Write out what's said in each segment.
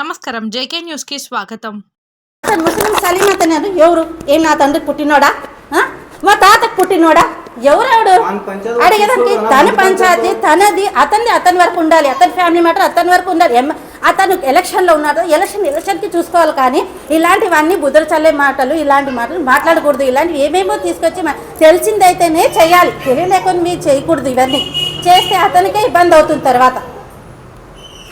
నమస్కారం. జేకే న్యూస్కి స్వాగతం ముస్లిం సలీం అతను ఎవరు? ఏం నా తండ్రి పుట్టినోడా? మా తాతకు పుట్టినోడా? ఎవరెవడు అడిగేదానికి తన పంచాయతీ తనది అతనిది అతని వరకు ఉండాలి. అతని ఫ్యామిలీ మ్యాటర్ అతని వరకు ఉండాలి. అతను ఎలక్షన్లో ఉన్నాడు. ఎలక్షన్ ఎలక్షన్కి చూసుకోవాలి కానీ ఇలాంటివన్నీ బుద్ధులు చల్లే మాటలు ఇలాంటి మాటలు మాట్లాడకూడదు. ఇలాంటివి ఏమేమో తీసుకొచ్చి తెలిసిందైతేనే చేయాలి. తెలియలేకుండా మీరు చేయకూడదు ఇవన్నీ. చేస్తే అతనికే ఇబ్బంది అవుతుంది తర్వాత.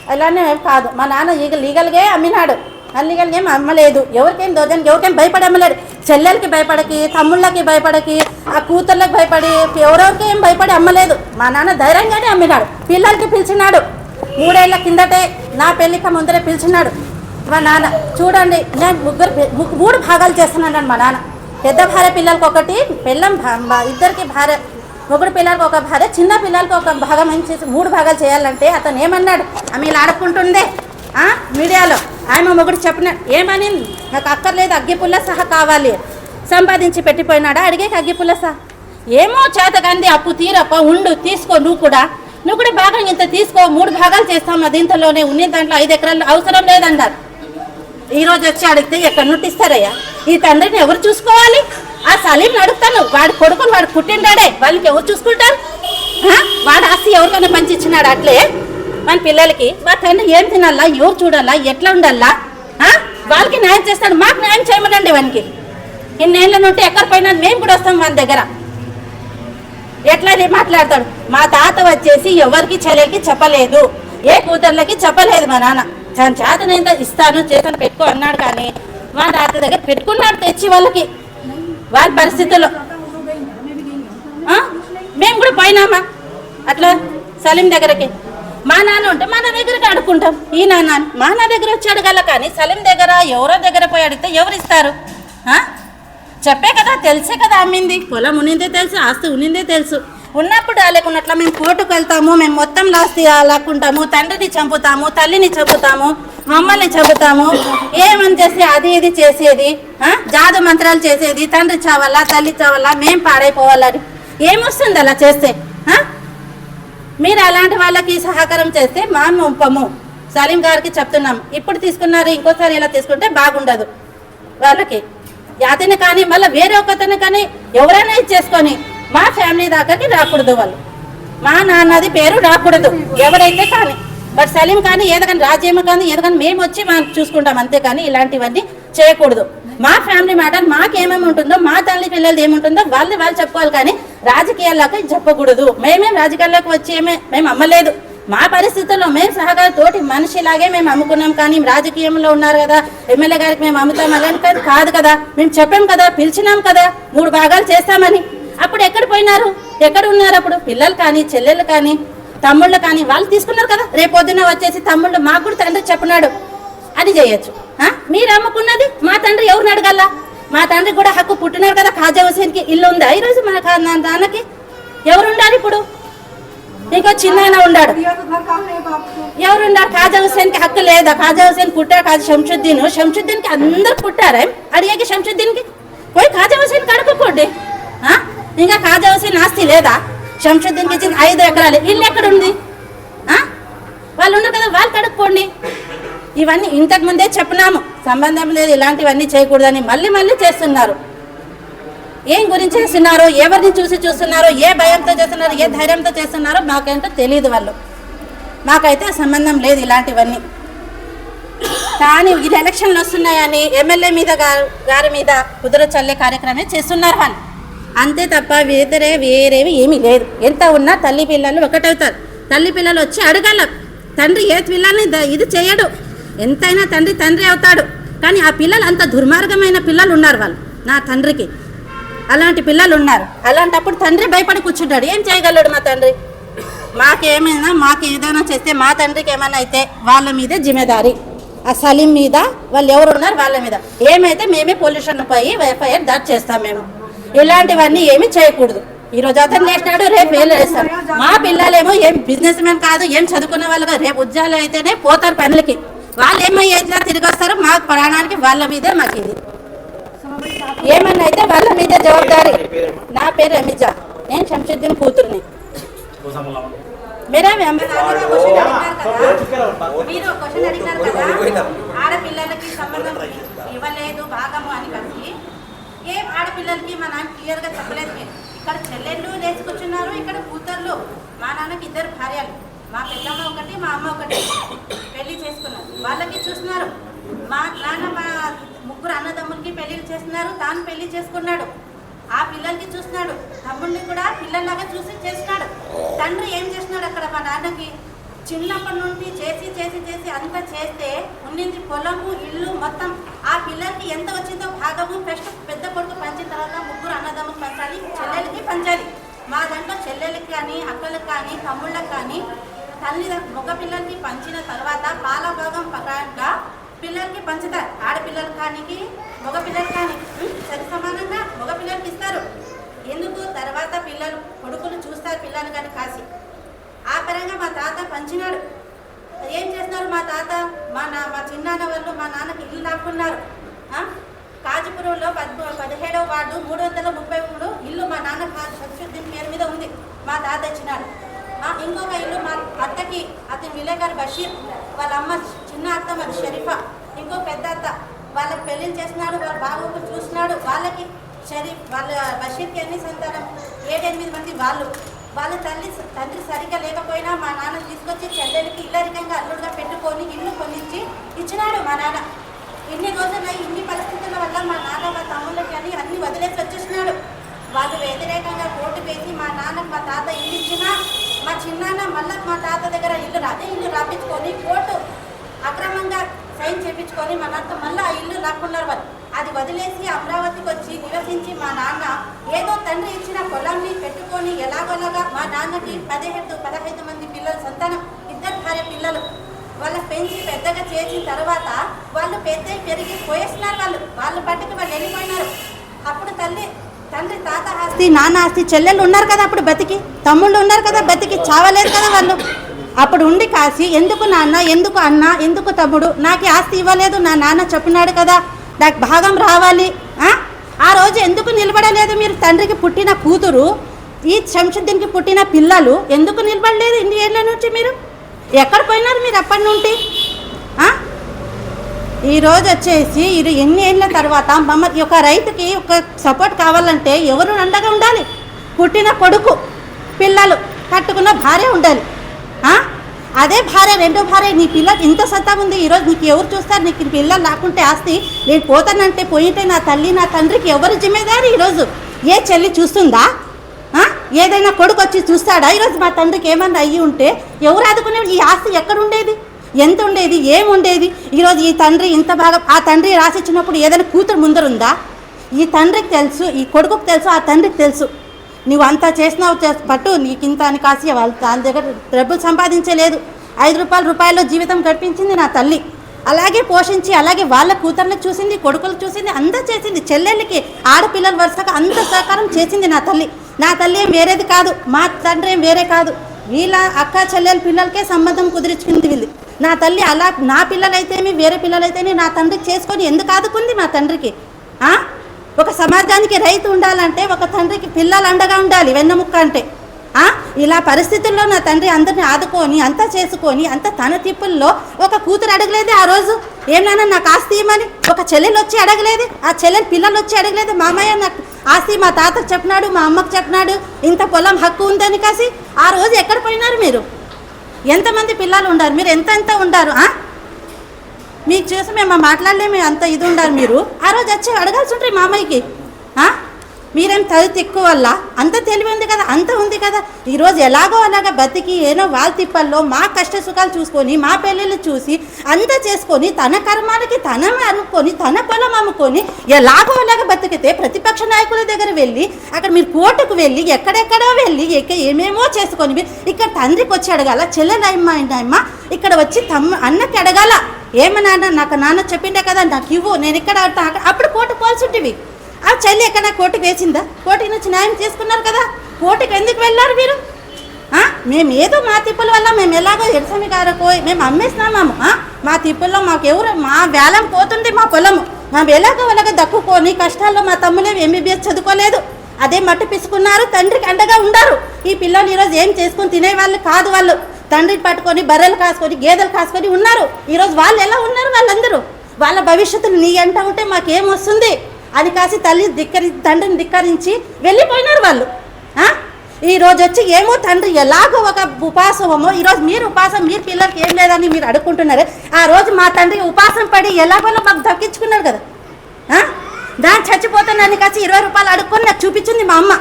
అలానే కాదు. మా నాన్న ఈగ లీగల్గా అమ్మినాడు. అల్లీగల్గా ఏం అమ్మలేదు. ఎవరికేం దోజానికి ఎవరికేం భయపడి అమ్మలేడు చెల్లెలకి భయపడకి తమ్ముళ్ళకి భయపడకి ఆ కూతుర్లకు భయపడి ఎవరెవరికి ఏం భయపడి అమ్మలేదు. మా నాన్న ధైర్యంగానే అమ్మినాడు. పిల్లలకి పిలిచినాడు. మూడేళ్ళ కిందటే నా పెళ్ళిక ముందరే పిలిచినాడు మా నాన్న. చూడండి నేను ముగ్గురు మూడు భాగాలు చేస్తున్నాను మా నాన్న. పెద్ద భార్య పిల్లలకి ఒకటి పిల్లం భా- ఇద్దరికి భార్య మొగుడు పిల్లలకి ఒక భార్య చిన్న పిల్లలకి ఒక భాగం అని చేసి మూడు భాగాలు చేయాలంటే అతను ఏమన్నాడు? ఆమె ఇలా ఆడుకుంటుందే మీడియాలో. ఆమె మొగుడు చెప్పిన ఏమని? నాకు అక్కర్లేదు అగ్గిపుల్ల సహా కావాలి. సంపాదించి పెట్టిపోయినాడా? అడిగే అగ్గిపుల్ల సహా. ఏమో చేతకంది అప్పు తీరప్ప ఉండు తీసుకో నువ్వు కూడా. నువ్వు కూడా భాగం ఇంత తీసుకో మూడు భాగాలు చేస్తాం దీంట్లోనే ఉన్న దాంట్లో ఐదు ఎకరాలు అవసరం లేదన్నారు. ఈ రోజు వచ్చి అడిగితే ఎక్కడ నుండి ఇస్తారయ్యా? ఈ తండ్రిని ఎవరు చూసుకోవాలి? ఆ సలీం అడుగుతాను వాడు కొడుకుని వాడు పుట్టిండాడే. వాళ్ళకి ఎవరు చూసుకుంటారు? వాడు ఆస్తి ఎవరికైనా పంచి ఇచ్చినాడు అట్లే? మన పిల్లలకి మా తండ్రి ఏం తినాలా? ఎవరు చూడాలా? ఎట్లా ఉండాలా? వాళ్ళకి న్యాయం చేస్తాడు. మాకు న్యాయం చేయమనండి వానికి. ఇన్నేళ్ళ నుండి ఎక్కడ పోయినా మేము కూడా వస్తాం మన దగ్గర. ఎట్లా మాట్లాడతాడు? మా తాత వచ్చేసి ఎవరికి చెల్లెలకి చెప్పలేదు. ఏ కూతుర్లకి చెప్పలేదు మా నాన్న. తన చేతనైందో ఇస్తాను చేతను పెట్టుకో అన్నాడు కానీ మా తాత దగ్గర పెట్టుకున్నాడు తెచ్చి వాళ్ళకి. వాళ్ళ పరిస్థితుల్లో. మేము కూడా పోయినామా? అట్లా సలీం దగ్గరకి. మా నాన్న ఉంటే మా నా దగ్గరికి అడుక్కుంటాం ఈ నాన్న మా నా దగ్గర వచ్చి అడగాల కానీ సలీం దగ్గర ఎవరో దగ్గర పోయి అడిగితే ఎవరు ఇస్తారు? చెప్పే కదా తెలిసే కదా అమ్మింది. పొలం ఉన్నిందే తెలుసు ఆస్తి ఉన్నిందే తెలుసు. ఉన్నప్పుడు లేకున్నట్లా మేము కోర్టుకు వెళ్తాము మేము మొత్తం లాస్తి లాక్కుంటాము తండ్రిని చంపుతాము తల్లిని చంపుతాము. మమ్మల్ని చెబుతాము ఏమని చేసి అది ఇది చేసేది జాదు మంత్రాలు చేసేది తండ్రి చావాలా తల్లి చావాలా మేం పాడైపోవాలని. ఏమొస్తుంది అలా చేస్తే మీరు అలాంటి వాళ్ళకి సహకారం చేస్తే మా ముంపము సలీం గారికి చెప్తున్నాం. ఇప్పుడు తీసుకున్నారు ఇంకోసారి ఇలా తీసుకుంటే బాగుండదు వాళ్ళకి. అతని కానీ మళ్ళీ వేరే ఒకతను కానీ ఎవరైనా ఇచ్చేసుకొని మా ఫ్యామిలీ దాకాకి రాకూడదు వాళ్ళు. మా నాన్నది పేరు రాకూడదు ఎవరైతే కానీ. బట్ సలీం కానీ ఏదైనా రాజ్యం కానీ ఏదైనా మేము వచ్చి మనం చూసుకుంటాం అంతే కానీ ఇలాంటివన్నీ చేయకూడదు. మా ఫ్యామిలీ మ్యాటర్ మాకేమేమి ఉంటుందో మా తల్లి పిల్లలది ఏముంటుందో వాళ్ళు వాళ్ళు చెప్పుకోవాలి కానీ రాజకీయాల్లోకి చెప్పకూడదు. మేమేం రాజకీయాల్లోకి వచ్చి ఏమే మేము అమ్మలేదు. మా పరిస్థితుల్లో మేము సహకార తోటి మనిషిలాగే మేము అమ్ముకున్నాం కానీ రాజకీయంలో ఉన్నారు కదా. ఎమ్మెల్యే గారికి మేము అమ్ముతాం అలాంటి కాదు కదా మేము చెప్పాం కదా పిలిచినాం కదా. మూడు భాగాలు చేస్తామని. అప్పుడు ఎక్కడ పోయినారు? ఎక్కడ ఉన్నారు అప్పుడు? పిల్లలు కానీ చెల్లెలు కానీ తమ్ముళ్ళు కానీ వాళ్ళు తీసుకున్నారు కదా. రేపు పొద్దున వచ్చేసి తమ్ముళ్ళు మాకు కూడా తండ్రి చెప్పినాడు. అది చేయొచ్చు. మీరు అమ్ముకున్నది మా తండ్రి ఎవరిని అడగల? మా తండ్రి కూడా హక్కు పుట్టినారు కదా ఖాజా హుసేన్కి ఇల్లు ఉందా ఈరోజు మన కా- నాన్నకి? ఎవరు ఉండాలి ఇప్పుడు? ఇంకో చిన్న ఉన్నాడు. ఎవరు ఉన్నారు ఖాజా హుసేన్కి హక్కు లేదా? ఖాజా హుసేన్ పుట్టారు ఖాజా శంషుద్దీన్. శంషుద్దీన్కి అందరు పుట్టారా. అడిగాకి శంషుద్దీన్కి పోయి ఖాజా హుసేన్ కడుక్కోండి. ఇంకా ఖాజా హుసేన్ ఆస్తి లేదా? శంషుద్దీన్కి ఇచ్చింది ఐదు ఎకరాలు. ఇల్లు ఎక్కడ ఉంది వాళ్ళు ఉన్నారు కదా వాళ్ళు కడుక్కోండి. ఇవన్నీ ఇంతకు ముందే చెప్పినాము. సంబంధం లేదు ఇలాంటివన్నీ చేయకూడదని మళ్ళీ మళ్ళీ చేస్తున్నారు. ఏం గురించి చేస్తున్నారో? ఎవరిని చూసి చూస్తున్నారో? ఏ భయంతో చేస్తున్నారో? ఏ ధైర్యంతో చేస్తున్నారో? మాకేంటో తెలియదు వాళ్ళు. మాకైతే సంబంధం లేదు ఇలాంటివన్నీ. కానీ ఇది ఎలక్షన్లు వస్తున్నాయని ఎమ్మెల్యే మీద గారు గారి మీద కుదురు చల్లే కార్యక్రమే చేస్తున్నారు వాళ్ళు. అంతే తప్ప వేరే వేరేవి ఏమీ లేదు. ఎంత ఉన్నా తల్లి పిల్లలు ఒకటవుతారు. తల్లి పిల్లలు వచ్చి అడగాల తండ్రి ఏ పిల్లల్ని ఇది చేయడు. ఎంతైనా తండ్రి తండ్రి అవుతాడు. కానీ ఆ పిల్లలు అంత దుర్మార్గమైన పిల్లలు ఉన్నారు వాళ్ళు నా తండ్రికి. అలాంటి పిల్లలు ఉన్నారు. అలాంటప్పుడు తండ్రి భయపడి కూర్చుంటాడు. ఏం చేయగలడు మా తండ్రి? మాకేమైనా మాకు ఏదైనా చేస్తే మా తండ్రికి ఏమైనా అయితే వాళ్ళ మీదే జిమ్మేదారి. ఆ సలీం మీద వాళ్ళు ఎవరు ఉన్నారు వాళ్ళ మీద. ఏమైతే మేమే పొల్యూషన్ పోయి ఎఫ్ఐఆర్ దాట్ చేస్తాం మేము. ఇలాంటివన్నీ ఏమీ చేయకూడదు. ఈ రోజు అతను లేచినాడు రేపు వేలు వేస్తాడు మా పిల్లలేమో ఏం బిజినెస్ మ్యాన్ కాదు ఏం చదువుకున్న వాళ్ళు కాదు. రేపు ఉద్యోగాలు అయితేనే పోతారు పనులకి. వాళ్ళు ఏమో ఎట్లా తిరిగి వస్తారు మా ప్రాణానికి వాళ్ళ మీదే మాకు ఇది. ఏమన్నా అయితే వాళ్ళ మీదే జవాబారి నా పేరు రమిజా. నేను శంషుద్దీన్ కూతుర్ని. మీరే క్వశ్చన్ కదా? ఆడపిల్లలకి సంబంధం ఇవ్వలేదు భాగము అని కలిసి. ఏ ఆడపిల్లలకి మా నాన్న క్లియర్గా చెప్పలేదు. మీరు ఇక్కడ చెల్లెళ్ళు నేర్చుకొచ్చున్నారు ఇక్కడ కూతుర్లు. మా నాన్నకి ఇద్దరు భార్యలు. మా పెద్దమ్మ ఒకటి మా అమ్మ ఒకటి. పెళ్ళి చేసుకున్నారు. వాళ్ళకి చూస్తున్నారు. మా నాన్న మా ముగ్గురు అన్నదమ్ములకి పెళ్ళిళ్ళు చేస్తున్నారు. తాను పెళ్ళి చేసుకున్నాడు. ఆ పిల్లలకి చూస్తున్నాడు. తమ్ముడిని కూడా పిల్లల్లాగా చూసి చేస్తున్నాడు. తండ్రి ఏం చేస్తున్నాడు అక్కడ మా నాన్నకి? చిన్నప్పటి నుండి చేసి చేసి చేసి అంత చేస్తే ఉండింది పొలము ఇల్లు మొత్తం. ఆ పిల్లలకి ఎంత వచ్చిందో భాగము ఫస్ట్ పెద్ద కొడుకు పంచిన తర్వాత ముగ్గురు అన్నదమ్ములు పంచాలి చెల్లెలకి పంచాలి. మా దాంట్లో చెల్లెలకి కానీ అక్కలకు కానీ తమ్ముళ్ళకి కానీ తల్లి మగ పిల్లలకి పంచిన తర్వాత పాల భాగం ప్రకారంగా పిల్లలకి పంచుతారు. ఆడపిల్లలు కానికి మగ పిల్లలు కానీ సరి సమానంగా మగ పిల్లలకి ఇస్తారు. ఎందుకు? తర్వాత పిల్లలు కొడుకులు చూస్తారు పిల్లలు కానీ కాసి. పరంగా మా తాత పంచినాడు. ఏం చేస్తున్నారు మా తాత? మా నా మా చిన్నాన్న వాళ్ళు మా నాన్నకి ఇల్లు దాక్కున్నారు కాజీపురంలో పద్ పదిహేడవ వార్డు మూడు వందల ముప్పై మూడు ఇల్లు మా నాన్న సంస్కృతి పేరు మీద ఉంది. మా తాత ఇచ్చినాడు. ఇంకొక ఇల్లు మా అత్తకి అతని విలేకర్ బషీర్ వాళ్ళ అమ్మ చిన్న అత్త మరి షరీఫా ఇంకో పెద్ద అత్త. వాళ్ళకి పెళ్ళిళ్ళు చేస్తున్నాడు వాళ్ళ బాబుకు చూస్తున్నాడు. వాళ్ళకి షరీఫ్ వాళ్ళ బషీర్కి ఎన్ని సంతానం? ఏడెనిమిది మంది వాళ్ళు. వాళ్ళ తల్లి తండ్రి సరిగ్గా లేకపోయినా మా నాన్న తీసుకొచ్చి చెల్లెలకి ఇల్లరికంగా అల్లుడుగా పెట్టుకొని ఇల్లు కొనిచ్చి ఇచ్చినాడు మా నాన్న. ఇన్ని రోజులు ఇన్ని పరిస్థితుల వల్ల మా నాన్న మా తమ్ముళ్ళకి అని అన్ని వదిలేసి వచ్చేసినాడు. వాళ్ళు వ్యతిరేకంగా కోర్టు వేసి మా నాన్న మా తాత ఇల్లు ఇచ్చినా మా చిన్నాన్న మళ్ళీ మా తాత దగ్గర ఇల్లు అదే ఇల్లు రాపించుకొని కోర్టు అక్రమంగా సైన్ చేపించుకొని మా నాన్న మళ్ళీ ఆ ఇల్లు లాక్కున్నారు వాళ్ళు అది వదిలేసి అమరావతికి వచ్చి నివసించి మా నాన్న ఏదో తండ్రి ఇచ్చిన పొలాన్ని పెట్టుకొని ఎలాగోలాగా మా నాన్నకి పదిహేడు పదహైదు మంది పిల్లలు సంతానం ఇద్దరు భార్య పిల్లలు. వాళ్ళ పెంచి పెద్దగా చేసిన తర్వాత వాళ్ళు పెద్ద పెరిగి పోయేస్తున్నారు వాళ్ళు. వాళ్ళ పట్టుకు వాళ్ళు వెళ్ళిపోయినారు. అప్పుడు తల్లి తండ్రి తాత ఆస్తి నాన్న ఆస్తి చెల్లెళ్ళు ఉన్నారు కదా అప్పుడు బతికి. తమ్ముళ్ళు ఉన్నారు కదా బతికి చావలేదు కదా వాళ్ళు. అప్పుడు ఉండి కాసి ఎందుకు నాన్న ఎందుకు అన్న ఎందుకు తమ్ముడు? నాకు ఆస్తి ఇవ్వలేదు నా నాన్న చెప్పినాడు కదా. నాకు భాగం రావాలి ఆ? రోజు ఎందుకు నిలబడలేదు మీరు తండ్రికి పుట్టిన కూతురు? ఈ శంషుద్దీన్కి పుట్టిన పిల్లలు ఎందుకు నిలబడలేదు ఇన్ని ఏళ్ళ నుంచి మీరు? ఎక్కడ పోయినారు మీరు అప్పటి నుండి? ఈరోజు వచ్చేసి ఇది ఎన్ని ఏళ్ళ తర్వాత మమ్మ ఒక రైతుకి ఒక సపోర్ట్ కావాలంటే ఎవరు అండగా ఉండాలి? పుట్టిన కొడుకు పిల్లలు కట్టుకున్న భార్య ఉండాలి. ఆ? అదే భార్య రెండో భార్య నీ పిల్ల ఇంత సత్తా ఉంది ఈరోజు నీకు ఎవరు చూస్తారు? నీకు నీ పిల్లలు లేకుంటే ఆస్తి. నేను పోతానంటే పోయింటే నా తల్లి నా తండ్రికి ఎవరు జిమ్మేదారు ఈరోజు ఏ చెల్లి చూస్తుందా? ఏదైనా కొడుకు వచ్చి చూస్తాడా? ఈరోజు మా తండ్రికి ఏమన్నా అయ్యి ఉంటే ఎవరు ఆదుకునే ఈ ఆస్తి ఎక్కడ ఉండేది? ఎంత ఉండేది? ఏముండేది ఈరోజు ఈ తండ్రి ఇంత బాగా ఆ తండ్రి రాసిచ్చినప్పుడు ఏదైనా కూతురు ముందరుందా? ఈ తండ్రికి తెలుసు ఈ కొడుకుకు తెలుసు ఆ తండ్రికి తెలుసు. నువ్వు అంతా చేసినావు పట్టు నీకు ఇంత అని కాసి వాళ్ళు దాని దగ్గర డబ్బులు సంపాదించలేదు. ఐదు రూపాయల రూపాయల్లో జీవితం గడిపించింది నా తల్లి. అలాగే పోషించి అలాగే వాళ్ళ కూతుర్ని చూసింది కొడుకులు చూసింది అంతా చేసింది చెల్లెళ్ళకి ఆడపిల్లల వరుసగా అంత సహకారం చేసింది నా తల్లి. నా తల్లి ఏం వేరేది కాదు మా తండ్రి ఏం వేరే కాదు. వీళ్ళ అక్క చెల్లెల పిల్లలకే సంబంధం కుదిరించుకుంది వీళ్ళు. నా తల్లి అలా నా పిల్లలైతేమి వేరే పిల్లలైతేనే నా తండ్రికి చేసుకొని ఎందుకు ఆదుకుంది మా తండ్రికి? ఒక సమాజానికి రైతు ఉండాలంటే ఒక తండ్రికి పిల్లలు అండగా ఉండాలి వెన్నముక్క అంటే. ఇలా పరిస్థితుల్లో నా తండ్రి అందరిని ఆదుకొని అంతా చేసుకొని అంత తన తిప్పుల్లో ఒక కూతురు అడగలేదే ఆ రోజు? ఏమన్నా నాకు ఆస్తి ఇవ్వమని? ఒక చెల్లెలు వచ్చి అడగలేదు? ఆ చెల్లెలు పిల్లలు వచ్చి అడగలేదు? మామయ్య నాకు ఆస్తి మా తాతకు చెప్పినాడు మా అమ్మకు చెప్పినాడు ఇంత పొలం హక్కు ఉందని కాసి ఆ రోజు ఎక్కడ పోయినారు మీరు? ఎంతమంది పిల్లలు ఉండారు? మీరు ఎంత ఎంత ఉండారు మీకు చూసి మేము మాట్లాడలేము అంత ఇది ఉండాలి మీరు. ఆ రోజు వచ్చి అడగాల్సి ఉంటుంది మా అమ్మాయికి. మీరేం చదువు తిక్కు వల్ల? అంత తెలివి ఉంది కదా అంత ఉంది కదా. ఈరోజు ఎలాగో అలాగా బతికి ఏనో వాళ్ళ తిప్పల్లో మా కష్ట సుఖాలు చూసుకొని మా పెళ్ళిళ్ళు చూసి అంత చేసుకొని తన కర్మాలకి తన అనుకొని తన పొలం అమ్ముకొని ఎలాగో అలాగా బతికితే ప్రతిపక్ష నాయకుల దగ్గర వెళ్ళి అక్కడ మీరు కోర్టుకు వెళ్ళి ఎక్కడెక్కడో వెళ్ళి ఎక్క ఏమేమో చేసుకొని మీరు ఇక్కడ తండ్రికి వచ్చి అడగాల చెల్లెలమ్మ అమ్మ ఇక్కడ వచ్చి తమ్మ అన్నకి అడగాల. ఏమ నాన్న నాకు నాన్న చెప్పిండే కదా నాకు ఇవ్వు నేను ఇక్కడ అప్పుడు కోర్టు పోల్చుంటివి ఆ చెల్లి ఎక్కడ? కోర్టుకు వేసిందా? కోర్టుకి నుంచి న్యాయం చేసుకున్నారు కదా? కోర్టుకు ఎందుకు వెళ్ళారు మీరు మేము ఏదో మా తిప్పుల వల్ల మేము ఎలాగో ఎడసమి గారకు మేము అమ్మేస్తున్నాము మా తిప్పుల్లో మాకు ఎవరు మా వేలం పోతుంది మా పొలము. మేము ఎలాగో వాళ్ళగా దక్కుకొని కష్టాల్లో మా తమ్ములే ఎంబీబీఎస్ చదువుకోలేదు. అదే మట్టి పిసుకున్నారు తండ్రికి అండగా ఉండారు. ఈ పిల్లలు ఈరోజు ఏం చేసుకొని తినే వాళ్ళు కాదు వాళ్ళు. తండ్రిని పట్టుకొని బర్రెలు కాసుకొని గేదెలు కాసుకొని ఉన్నారు. ఈరోజు వాళ్ళు ఎలా ఉన్నారు వాళ్ళందరూ? వాళ్ళ భవిష్యత్తులు నీ అంట ఉంటే మాకేం వస్తుంది? అని కాసి తల్లి ధిక్కరి తండ్రిని ధిక్కరించి వెళ్ళిపోయినారు వాళ్ళు. ఈరోజు ఈ రోజు వచ్చి ఏమో తండ్రి ఎలాగో ఒక ఉపాసమో ఈరోజు మీరు ఉపాసం మీరు పిల్లలకి ఏం లేదని మీరు అడుక్కుంటున్నారు. ఆ రోజు మా తండ్రి ఉపాసం పడి ఎలాగోలో మాకు దక్కించుకున్నారు కదా. దాన్ని చచ్చిపోతానని కాసి ఇరవై రూపాయలు అడుక్కొని నాకు చూపించింది మా అమ్మ.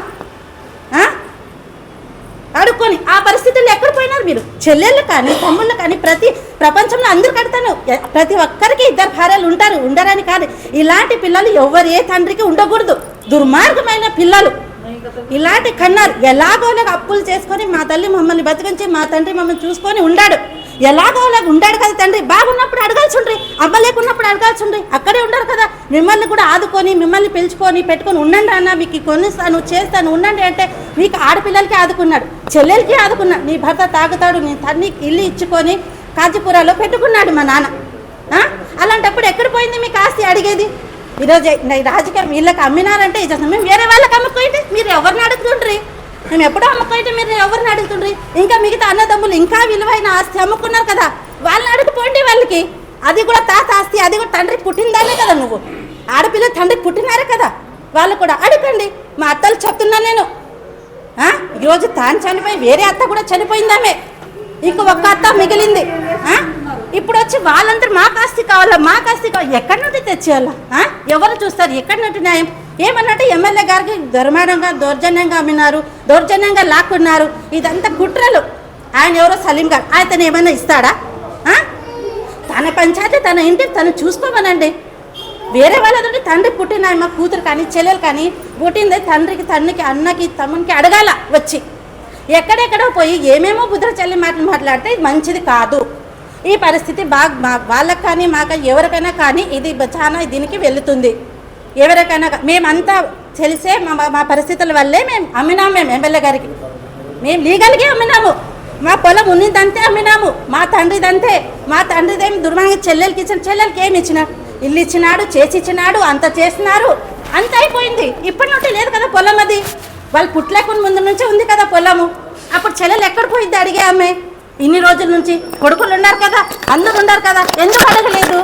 అడుక్కొని ఆ పరిస్థితుల్లో ఎక్కడ పోయినారు మీరు? చెల్లెళ్ళు కానీ తమ్ముళ్ళు కానీ ప్రతి ప్రపంచంలో అందరు కడతాను. ప్రతి ఒక్కరికి ఇద్దరు భార్యలు ఉంటారు ఉండరని కాదు. ఇలాంటి పిల్లలు ఎవరు ఏ తండ్రికి ఉండకూడదు. దుర్మార్గమైన పిల్లలు. ఇలాంటి కన్నారు ఎలాగోలాగా అప్పులు చేసుకొని మా తల్లి మమ్మల్ని బతికించి మా తండ్రి మమ్మల్ని చూసుకొని ఉండాడు. ఎలాగోలాగా ఉండాడు కదా తండ్రి. బాగున్నప్పుడు అడగాల్సి ఉండ్రి. అమ్మ లేకున్నప్పుడు అడగాల్సి ఉండ్రి. అక్కడే ఉండరు కదా. మిమ్మల్ని కూడా ఆదుకొని మిమ్మల్ని పిలుచుకొని పెట్టుకొని ఉండండి అన్న మీకు కొనిస్తాను చేస్తాను ఉండండి అంటే మీకు ఆడపిల్లలకి ఆదుకున్నాడు. చెల్లెలకి ఆదుకున్నా నీ భర్త తాగుతాడు నీ తన్ని ఇల్లు ఇచ్చుకొని కాజీపురాలో పెట్టుకున్నాడు మా నాన్న. అలాంటప్పుడు ఎక్కడ పోయింది మీకు ఆస్తి అడిగేది? ఈరోజు రాజకీయం వీళ్ళకి అమ్మినారంటే ఇది మేము వేరే వాళ్ళకి అమ్ముకుంటే మీరు ఎవరిని అడుగుతుండ్రి? మేము ఎప్పుడో అమ్ముకుంటే మీరు ఎవరిని అడుగుతుండ్రి? ఇంకా మిగతా అన్నదమ్ములు ఇంకా విలువైన ఆస్తి అమ్ముకున్నారు కదా వాళ్ళని అడుగుపోండి వాళ్ళకి. అది కూడా తాత ఆస్తి అది కూడా తండ్రి పుట్టిందానే కదా నువ్వు. ఆడపిల్ల తండ్రి పుట్టినారే కదా వాళ్ళు కూడా అడగండి. మా అత్తలు చెప్తున్నా నేను. ఈరోజు తాను చనిపోయి వేరే అత్త కూడా చనిపోయిందామే. ఇంక ఒక్క అత్త మిగిలింది. ఇప్పుడు వచ్చి వాళ్ళందరూ మా ఆస్తి కావాలా? మా కాస్తి కావాలి ఎక్కడి నుండి తెచ్చేయాలా? ఎవరు చూస్తారు? ఎక్కడి నుండి న్యాయం? ఏమన్నట్టు ఎమ్మెల్యే గారికి దుర్మార్గంగా దౌర్జన్యంగా అమ్మినారు దౌర్జన్యంగా లాక్కున్నారు. ఇదంతా కుట్రలు. ఆయన ఎవరో సలీం గారు. ఆయన ఏమైనా ఇస్తాడా? తన పంచాయతీ తన ఇంటికి తను చూసుకోమనండి. వేరే వాళ్ళదంటే తండ్రి పుట్టిన మా కూతురు కానీ చెల్లెలు కానీ పుట్టింది తండ్రికి తండ్రికి అన్నకి తమ్మునికి అడగాల వచ్చి. ఎక్కడెక్కడో పోయి ఏమేమో బుద్ధ చెల్లి మాటలు మాట్లాడితే మంచిది కాదు. ఈ పరిస్థితి బాగా వాళ్ళకి కానీ మాకు ఎవరికైనా కానీ ఇది చాలా దీనికి వెళుతుంది. ఎవరికైనా మేమంతా తెలిసే మా మా- పరిస్థితుల వల్లే మేము అమ్మినాం మేము ఎమ్మెల్యే గారికి. మేము లీగల్గా అమ్మినాము. మా పొలం ఉన్నదంతే అమ్మినాము. మా తండ్రిదంతే. మా తండ్రిదేమి దుర్మార్గ చెల్లెలకి ఇచ్చిన చెల్లెలకి ఏమి ఇచ్చినారు ఇల్లు ఇచ్చినాడు చేసి ఇచ్చినాడు అంత చేసినారు అంత అయిపోయింది ఇప్పటి నుండి లేదు కదా పొలం అది వాళ్ళు పుట్టలేకుండా ముందు నుంచే ఉంది కదా పొలము అప్పుడు చెల్లెలు ఎక్కడ పోయింది అడిగే ఆమె ఇన్ని రోజుల నుంచి కొడుకులు ఉన్నారు కదా అందరు ఉన్నారు కదా ఎందుకు అడగలేదు